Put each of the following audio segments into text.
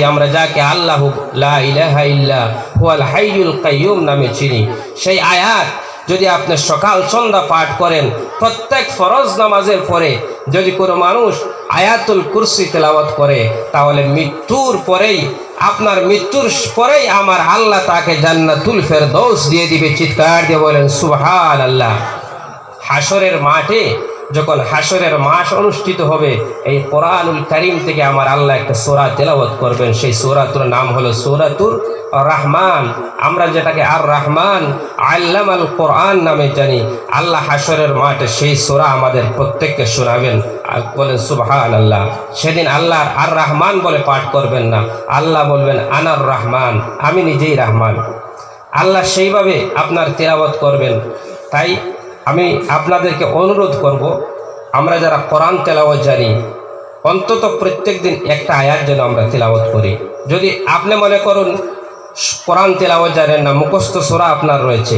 আমরা যাকে আল্লাহ হুয়াল নামে চিনি। সেই আয়াত যদি আপনি সকাল সন্ধ্যা পাঠ করেন, প্রত্যেক ফরজ নামাজের পরে যদি কোনো মানুষ আয়াতুল কুরসি তেলাওয়াত করে, তাহলে মৃত্যুর পরেই, আপনার মৃত্যুর পরেই আমার আল্লাহ তাকে জান্নাতুল ফেরদৌস দিয়ে দিবে। চিৎকার দিয়ে বলেন সুবহান আল্লাহ হাসরের মাঠে যখন হাসরের মাস অনুষ্ঠিত হবে, এই কোরআনুল করিম থেকে আমার আল্লাহ একটা সোরা তেলাওয়াত করবেন। সেই সোরাতুর নাম হলো সোরাতুর রহমান। আমরা যেটাকে আর রহমান আল্লাম আল কোরআন নামে জানি। আল্লাহ হাসরের মাঠে সেই সোরা আমাদের প্রত্যেককে শোনাবেন। বলেন সুবহান আল্লাহ সেদিন আল্লাহ আর রহমান বলে পাঠ করবেন না। আল্লাহ বলবেন, আনার রহমান, আমি নিজেই রহমান। আল্লাহ সেইভাবে আপনার তেলাওয়াত করবেন। তাই আমি আপনাদেরকে অনুরোধ করব, আমরা যারা কোরআন তেলাওয়াত জানি, অন্তত প্রত্যেক দিন একটা আয়াত যেন আমরা তেলাওয়াত করি। যদি আপনি মনে করুন, কোরআন তেলাওয়াত জানেন না, মুখস্থ সোরা আপনার রয়েছে।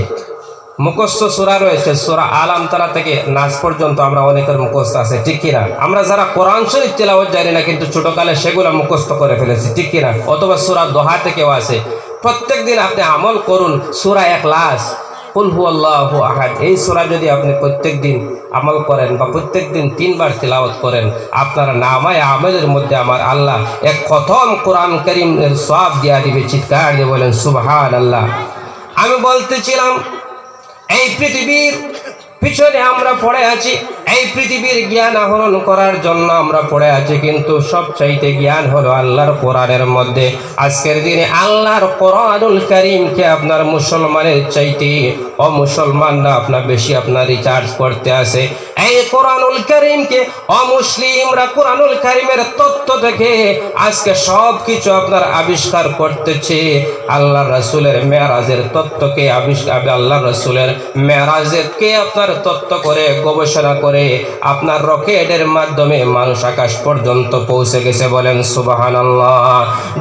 মুখস্থ সোরা রয়েছে, সোরা আলাম তারা থেকে নাচ পর্যন্ত আমরা অনেকের মুখস্থ আছে, ঠিক কিনা? আমরা যারা কোরআন শরীফ তেলাওয়াত জানি না, কিন্তু ছোটকালে সেগুলো মুখস্থ করে ফেলেছি, ঠিক কিনা? অথবা সোরা দোহা থেকেও আছে। প্রত্যেক দিন আপনি আমল করুন, সোরা এক লাশ এই সোরা যদি আপনি প্রত্যেক দিন আমল করেন বা প্রত্যেক দিন তিনবার তিলাওয়াত করেন, আপনার নামায় আমলের মধ্যে আমার আল্লাহ এক কথম কোরআন করিমের সব দিয়া দিবে, চিৎকার দিয়ে বলেন সুবহান আল্লাহ আমি বলতেছিলাম, এই পৃথিবীর পিছনে আমরা পড়ে আছি এই পৃথিবীর জ্ঞান আহরণ করার জন্য আমরা পড়ে আছি, কিন্তু সব চাইতে জ্ঞান হলো আল্লাহর কোরআনের মধ্যে। আজকের দিনে আল্লাহর কোরআনুল করিমকে আপনার মুসলমানের চাইতে অমুসলমানরা আপনার বেশি আপনার রিচার্জ করতে আসে। এই কোরআনুল করিমকে অমুসলিমরা কোরআনুল করিমের তত্ত্ব থেকে আজকে সব কিছু আপনার আবিষ্কার করতেছে। আল্লাহ রসুলের মেয়ারাজের তত্ত্বকে আবিষ্কার আল্লাহ রসুলের মেয়ারাজের কে আপনার তত্ত্ব করে গবেষণা করে আপনার রকেটের মাধ্যমে মানুষ আকাশ পর্যন্ত পৌঁছে গেছে বলেন সুবাহান আল্লাহ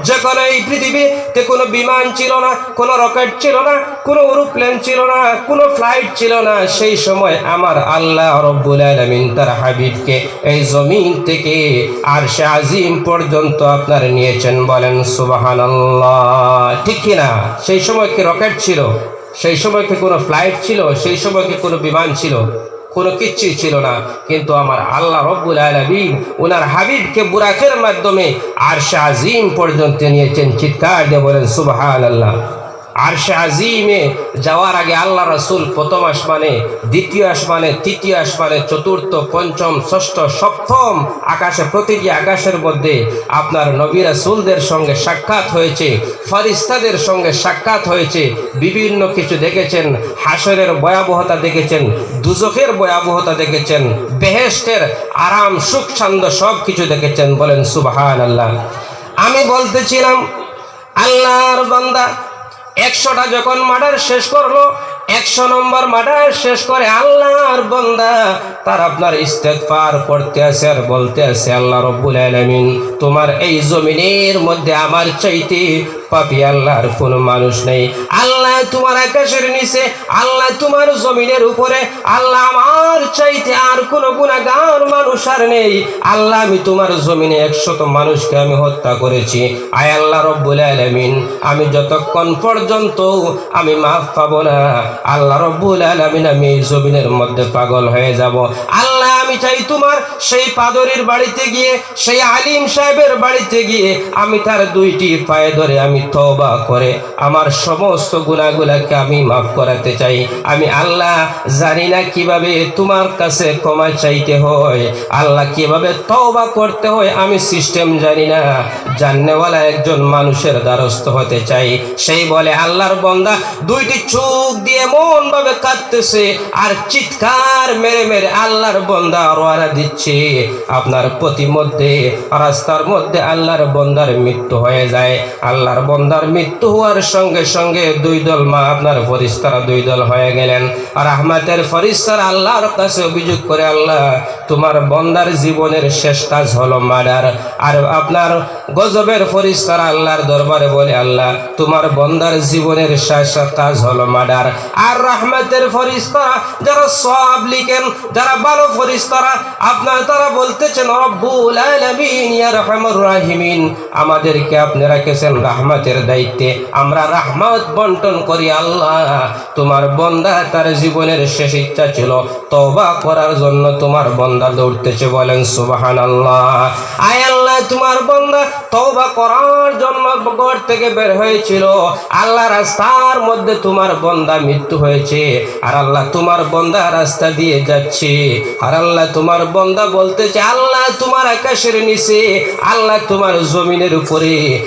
যখন এই পৃথিবীতে কোনো বিমান ছিল না, কোনো রকেট ছিল না, কোনো এরোপ্লেন ছিল না, কোনো ফ্লাইট ছিল না, সেই সময় আমার আল্লাহ রব্বুল আলমিন তার হাবিবকে এই জমিন থেকে আর সে আজিম পর্যন্ত আপনার নিয়েছেন বলেন সুবাহান আল্লাহ ঠিক কিনা সেই সময় কি রকেট ছিল? সেই সময় কি কোনো ফ্লাইট ছিল? সেই সময় কি কোনো বিমান ছিল? কোনো কিচ্ছুই ছিল না। কিন্তু আমার আল্লাহ রব্বুল আলমিন ওনার হাবিবকে বুরাকের মাধ্যমে আর শাহ পর্যন্ত নিয়েছেন। চিৎকার দিয়ে বলেন সুবাহ আল্লাহ আর সে আজিমে যাওয়ার আগে আল্লাহ রসুল প্রথম আসমানে, দ্বিতীয় আসমানে, তৃতীয় আসমানে, চতুর্থ, পঞ্চম, ষষ্ঠ, সপ্তম আকাশে, প্রতিটি আকাশের মধ্যে আপনার নবী রাসুলদের সঙ্গে সাক্ষাৎ হয়েছে ফরিস্তাদের সঙ্গে সাক্ষাৎ হয়েছে, বিভিন্ন কিছু দেখেছেন, হাসরের ভয়াবহতা দেখেছেন দুজখের ভয়াবহতা দেখেছেন বেহেস্টের আরাম, সুখ ছান্দ সব কিছু দেখেছেন, বলেন সুবাহান আল্লাহ আমি বলতেছিলাম, আল্লাহর বান্দা একশোটা যখন মার্ডার শেষ করল, একশো নম্বর মার্ডার শেষ করে আল্লাহর বন্দা তার আপনার ইস্তেকফার করতে আছে আর বলতে আছে, আল্লাহ রব্বুল আলমিন, তোমার এই জমিনের মধ্যে আমার চাইতে পাপি আল্লাহর কোনো মানুষ নেই। আল্লাহ তোমার আকাশের নিচে, আল্লাহ তোমার জমিনের উপরে, আল্লাহ আমার চাইতে আর কোনো গুণাগার মানুষ আর নেই। আল্লাহ, আমি তোমার জমিনে একশত মানুষকে আমি হত্যা করেছি। আয় আল্লাহ রব্বুল আলমিন, আমি যতক্ষণ পর্যন্ত আমি মাফ পাবো না, আল্লাহ রব্বুল আলমিন, আমি জমিনের মধ্যে পাগল হয়ে যাব। আল্লাহ চাই তোমার। সেই পাদরির বাড়িতে গিয়ে, সেই আলিম সাহেবের বাড়িতে গিয়ে আমি তার দুইটি পায়ে ধরে আমি তবা করে আমার সমস্ত গুণাগুলাকে আমি মাফ করাতে চাই। আমি আল্লাহ জানি না কীভাবে তোমার কাছে ক্ষমা চাইতে হয়, আল্লাহ কীভাবে তবা করতে হয়, আমি সিস্টেম জানি না। জাননেওয়ালা একজন মানুষের দ্বারস্থ হতে চাই। সেই বলে, আল্লাহর বন্দা, দুইটি চোখ দিয়ে মন ভাবে কাঁদতেছে আর চিৎকার মেরে মেরে আল্লাহর বন্দা রোয়ারা দিচ্ছে। আপনার প্রতিমধ্যে রাস্তার মধ্যে আল্লাহর বন্দার মৃত্যু হয়ে যায়। আল্লাহর বন্দার মৃত্যু হওয়ার সঙ্গে সঙ্গে দুই দল মা আপনার ফরিস্তারা দুই দল হয়ে গেলেন। আর আহমাদের ফরিস্তার আল্লাহর কাছে অভিযোগ করে, আল্লাহ, তোমার বন্দার জীবনের শেষ কাজ হলো মার্ডার। আর আপনার গজবের ফরিস্তার আল্লাহর দরবারে বলে, আল্লাহ, তোমার বন্দার জীবনের শেষ কাজ হলো মার্ডার। আর রহমতের ফরিস্তা যারা সব লিখেন, যারা ভালো ফরিস্তা তারা, আপনার তারা বলতেছেন, রব্বুল আলামিন রাহিমিন। আমাদেরকে আপনি রেখেছেন রাহমাতের দায়িত্বে। আমরা রাহমাত বন্টন করি আল্লাহ। তোমার বন্দা তার জীবনের শেষ ইচ্ছা ছিল। তওবা করার জন্য তোমার বন্দা দৌড়তেছে বলেন সুবাহান আল্লাহ। আয় তোমার বন্দা তওবা করার জন্য ঘর থেকে বের হয়েছিল। আল্লাহ রাস্তার মধ্যে তোমার বন্দা মৃত্যু হয়েছে। আর আল্লাহ তোমার বন্দা রাস্তা দিয়ে যাচ্ছে। আর আল্লাহ তোমার বন্দা বলতেছে, আল্লাহ তোমার আকাশের নিচে, আল্লাহ তোমার জমিনের উপরে।